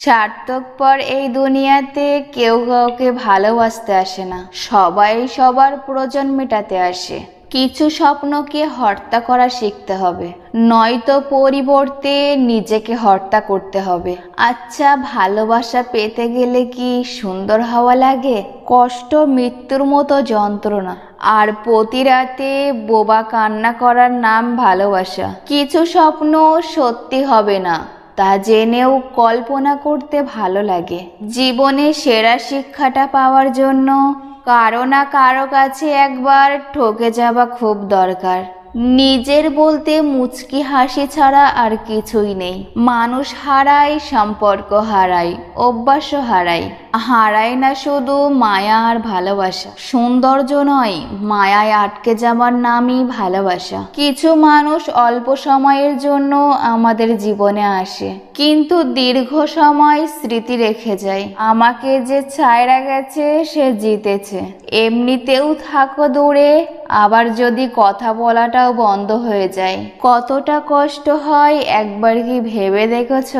স্বার্থপর এই দুনিয়াতে কেউ কাউকে ভালোবাসতে আসে না। সবাই সবার প্রয়োজন মেটাতে আসে। কিছু স্বপ্নকে হত্যা করা শিখতে হবে। নয়তো পরিবর্তে নিজেকে হত্যা করতে হবে। আচ্ছা ভালোবাসা পেতে গেলে কি সুন্দর হওয়া লাগে? কষ্ট, মৃত্যুর মতো যন্ত্রণা। আর প্রতি রাতে বোবা কান্না করার নাম ভালোবাসা। কিছু স্বপ্ন সত্যি হবে না। তা জেনেও কল্পনা করতে ভালো লাগে। জীবনে সেরা শিক্ষাটা পাওয়ার জন্য কারও না কারও কাছে একবার ঠকে যাওয়া খুব দরকার। নিজের বলতে মুচকি হাসি ছাড়া আর কিছুই নেই। মানুষ হারায়, সম্পর্ক হারায়, অভ্যাসও হারায়। হারায় না শুধু মায়া আর ভালোবাসা। সৌন্দর্য নয়, মায়ায় আটকে যাওয়ার নামই ভালোবাসা। কিছু মানুষ অল্প সময়ের জন্য আমাদের জীবনে আসে, কিন্তু দীর্ঘ সময় স্মৃতি রেখে যায়। আমাকে যে ছায়রা গেছে, সে জিতেছে। এমনিতেও থাকো দূরে, আবার যদি কথা বলাটাও বন্ধ হয়ে যায়। কতটা কষ্ট হয়, একবার কি ভেবে দেখেছ?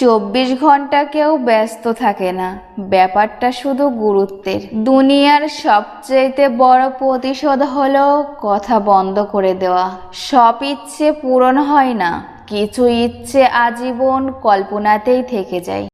চব্বিশ ঘণ্টা কেউ ব্যস্ত থাকে না। ব্যাপারটা শুধু গুরুত্বের। দুনিয়ার সবচেয়ে বড় প্রতিশোধ হলো কথা বন্ধ করে দেওয়া। সব ইচ্ছে পূরণ হয় না। কিছু ইচ্ছে আজীবন কল্পনাতেই থেকে যায়।